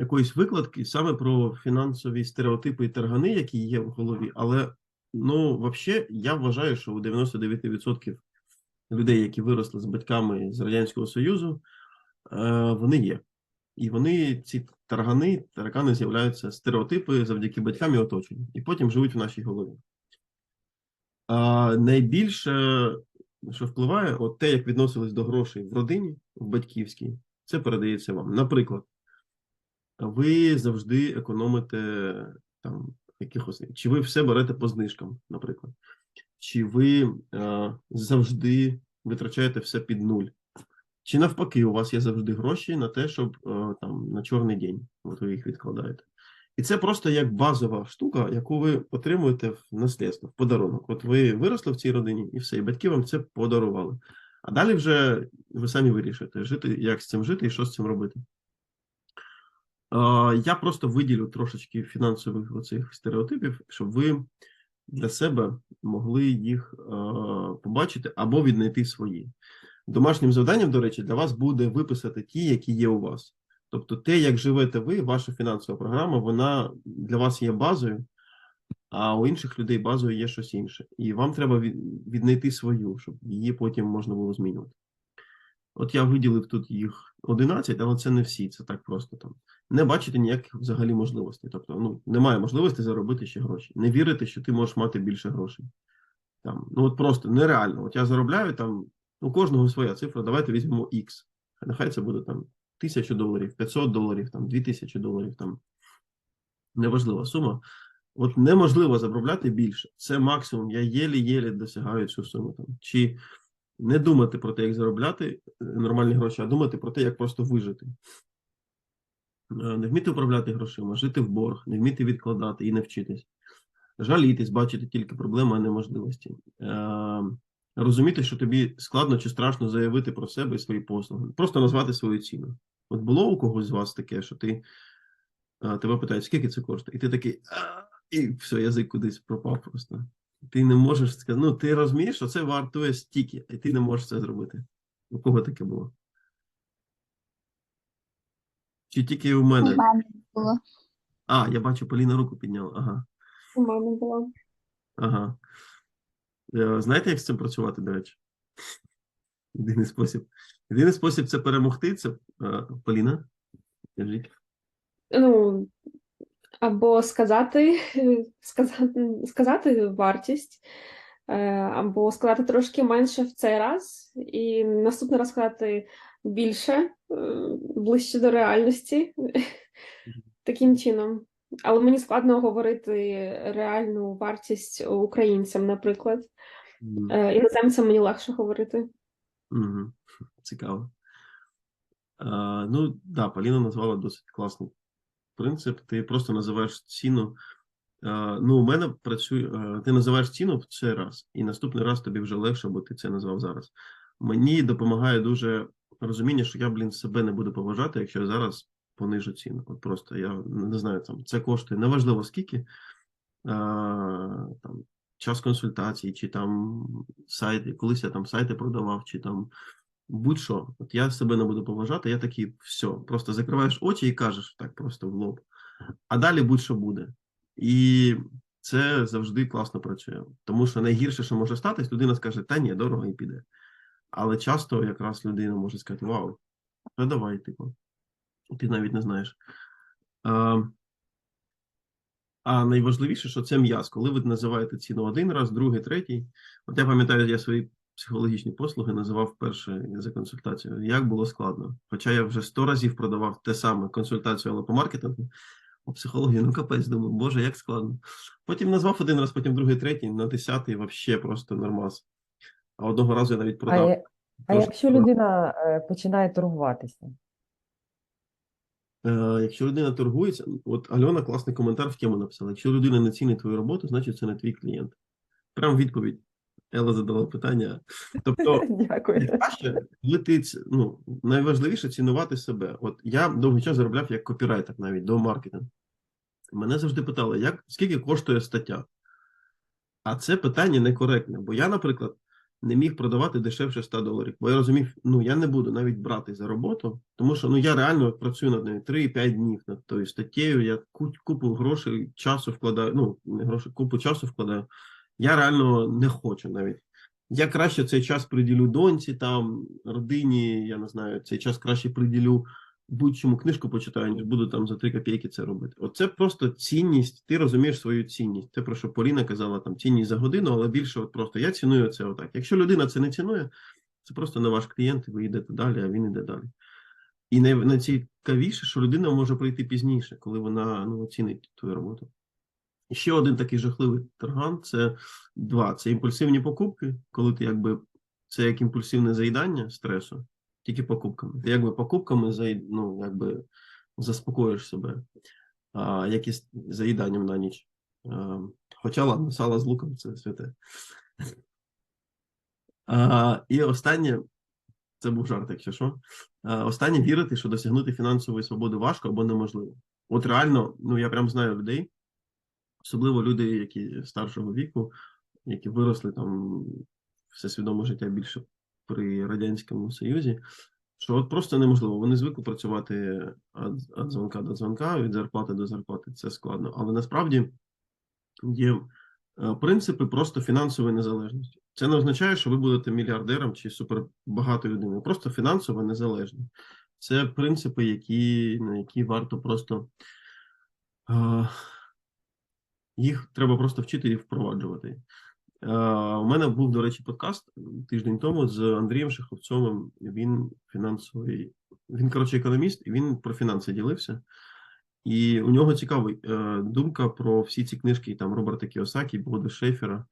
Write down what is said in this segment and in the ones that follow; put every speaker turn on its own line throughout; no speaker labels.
якоїсь викладки саме про фінансові стереотипи і таргани, які є в голові. Але ну, взагалі, я вважаю, що у 99% людей, які виросли з батьками з Радянського Союзу, е, вони є. І вони, ці таргани, таракани з'являються стереотипи завдяки батькам і оточенню, і потім живуть в нашій голові. А найбільше, що впливає, от те, як відносились до грошей в родині, в батьківській, це передається вам. Наприклад, ви завжди економите там якихось, чи ви все берете по знижкам, наприклад, чи ви е, завжди витрачаєте все під нуль. Чи навпаки, у вас є завжди гроші на те, щоб е, там на чорний день, от ви їх відкладаєте. І це просто як базова штука, яку ви отримуєте в наслідство, в подарунок. От ви виросли в цій родині, і все, і батьки вам це подарували. А далі вже ви самі вирішуєте, жити, як з цим жити і що з цим робити. Я просто виділю трошечки фінансових оцих стереотипів, щоб ви для себе могли їх е, побачити або віднайти свої. Домашнім завданням, до речі, для вас буде виписати ті, які є у вас. Тобто, те, як живете ви, ваша фінансова програма, вона для вас є базою, а у інших людей базою є щось інше. І вам треба віднайти свою, щоб її потім можна було змінювати. От я виділив тут їх 11, але це не всі, це так просто там. Не бачите ніяких взагалі можливостей. Тобто, ну, немає можливості заробити ще гроші. Не вірите, що ти можеш мати більше грошей. Там, ну от просто нереально. От я заробляю там, у кожного своя цифра, давайте візьмемо X. Нехай це буде там тисячу доларів, 500 доларів, там 2000 доларів, там неважлива сума. От неможливо заробляти більше. Це максимум. Я єлі-єлі досягаю цю суму. Там. Чи не думати про те, як заробляти е, нормальні гроші, а думати про те, як просто вижити. Е, Не вміти управляти грошима, жити в борг, не вміти відкладати і не вчитись. Жалітись, бачити тільки проблеми, а не можливості. Е, розуміти, що тобі складно чи страшно заявити про себе і свої послуги. Просто назвати свою ціну. От було у когось з вас таке, що ти тебе питають, скільки це коштує? І ти такий, і все, язик кудись пропав просто. Ти не можеш сказати, ну ти розумієш, що це вартує стільки, і ти не можеш це зробити. У кого таке було? Чи тільки у
У
мене?
мене було.
А, я бачу, Поліна руку підняла. Ага.
У мене було.
Ага. Е, Знаєте, як з цим працювати, до речі? Єдиний спосіб. Єдиний спосіб це перемогти. Це е, Поліна. Кажіть.
Ну, або сказати, сказати, сказати вартість, е, або сказати трошки менше в цей раз, і наступний раз сказати більше, е, ближче до реальності. Таким чином. Але мені складно говорити реальну вартість українцям, наприклад. Е, Іноземцям мені легше говорити.
мгм. Цікаво. Е, Ну, да, Поліна назвала досить класний принцип. Ти просто називаєш ціну. Е, Ну, у мене працює. е, Ти називаєш ціну в цей раз, і наступний раз тобі вже легше, бо ти це назвав зараз. Мені допомагає дуже розуміння, що я, блін, себе не буду поважати, якщо я зараз понижу ціну. От просто я не знаю, там це коштує неважливо скільки. е, Там час консультацій, чи там сайти, колись я там сайти продавав, чи там будь-що. От я себе не буду поважати, я такий, все, просто закриваєш очі і кажеш так просто в лоб. А далі будь-що буде. І це завжди класно працює. Тому що найгірше, що може статись, людина скаже, та ні, дорого і піде. Але часто якраз людина може сказати: Вау, ну давай, типу, ти навіть не знаєш. А, а найважливіше, що це м'яз. Коли ви називаєте ціну один раз, другий, третій. От я пам'ятаю, я свої психологічні послуги називав перше за консультацію. Як було складно. Хоча я вже сто разів продавав те саме консультацію, але по маркетингу. У психології, ну капець, думаю, боже, як складно. Потім назвав один раз, потім другий, третій, на десятий вообще просто нормас. А одного разу я навіть
А,
продав.
я- а якщо людина е, починає торгуватися?
Е, якщо людина торгується, от Альона класний коментар в тему написала. Якщо людина не цінить твою роботу, значить це не твій клієнт. Прям відповідь. Елла задала питання. Тобто,
Дякую.
коли ти ну, найважливіше цінувати себе. От я довгий час заробляв як копірайтер навіть до маркетингу. Мене завжди питали, як скільки коштує стаття? А це питання некоректне, бо я, наприклад, не міг продавати дешевше 100 доларів. Бо я розумів, ну я не буду навіть брати за роботу, тому що ну я реально працюю над нею 3-5 днів над тою статтєю. Я ку- купу грошей, часу вкладаю. Ну не грошей, купу часу вкладаю. Я реально не хочу навіть. Я краще цей час приділю доньці, там родині. Я не знаю, цей час краще приділю будь-чому книжку почитаю, ніж буду там за 3 копійки це робити. Оце просто цінність. Ти розумієш свою цінність. Це про що Поліна казала там цінність за годину, але більше от просто я ціную це отак. Якщо людина це не цінує, це просто не ваш клієнт, і ви йдете далі, а він іде далі. І найцікавіше, що людина може прийти пізніше, коли вона ну, оцінить твою роботу. Ще один такий жахливий тарган це два: це імпульсивні покупки, коли ти якби це як імпульсивне заїдання стресу, тільки покупками. Ти якби покупками заї- ну, якби заспокоїш себе, а, як заїданням на ніч. А, хоча ладно, сало з луком це святе. А, і останнє, це був жарт, якщо що. А, останнє вірити, що досягнути фінансової свободи важко або неможливо. От реально, ну я прям знаю людей, особливо люди, які старшого віку, які виросли там все свідоме життя більше при Радянському Союзі, що от просто неможливо. Вони звикли працювати від, дзвонка до дзвонка, від зарплати до зарплати. Це складно. Але насправді є е, принципи просто фінансової незалежності. Це не означає, що ви будете мільярдером чи супербагатою людиною. Просто фінансово незалежні. Це принципи, які, на які варто просто е, їх треба просто вчити і впроваджувати. Е, У мене був, до речі, подкаст тиждень тому з Андрієм Шаховцовим. Він фінансовий, він, коротше, економіст, і він про фінанси ділився. І у нього цікава е, думка про всі ці книжки там Роберта Кіосакі, Бода Шефера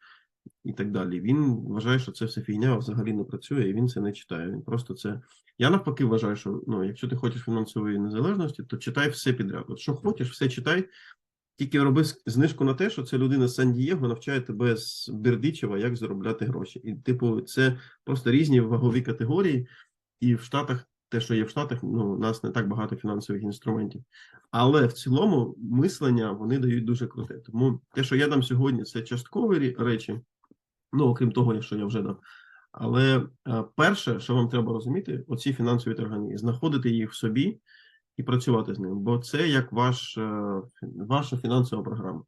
і так далі. Він вважає, що це все фігня, взагалі не працює, і він це не читає. Він просто це. Я навпаки вважаю, що ну, якщо ти хочеш фінансової незалежності, то читай все підряд. От що хочеш, все читай. Тільки роби знижку на те, що це людина з Сан-Дієго навчає тебе з Бердичева, як заробляти гроші. І, типу, це просто різні вагові категорії, і в Штатах, те, що є в Штатах, ну, у нас не так багато фінансових інструментів. Але в цілому мислення вони дають дуже круте. Тому те, що я дам сьогодні, це часткові речі, ну, окрім того, що я вже дав. Але е, перше, що вам треба розуміти, оці фінансові таргани, знаходити їх в собі і працювати з ним, бо це як ваш, е, ваша фінансова програма.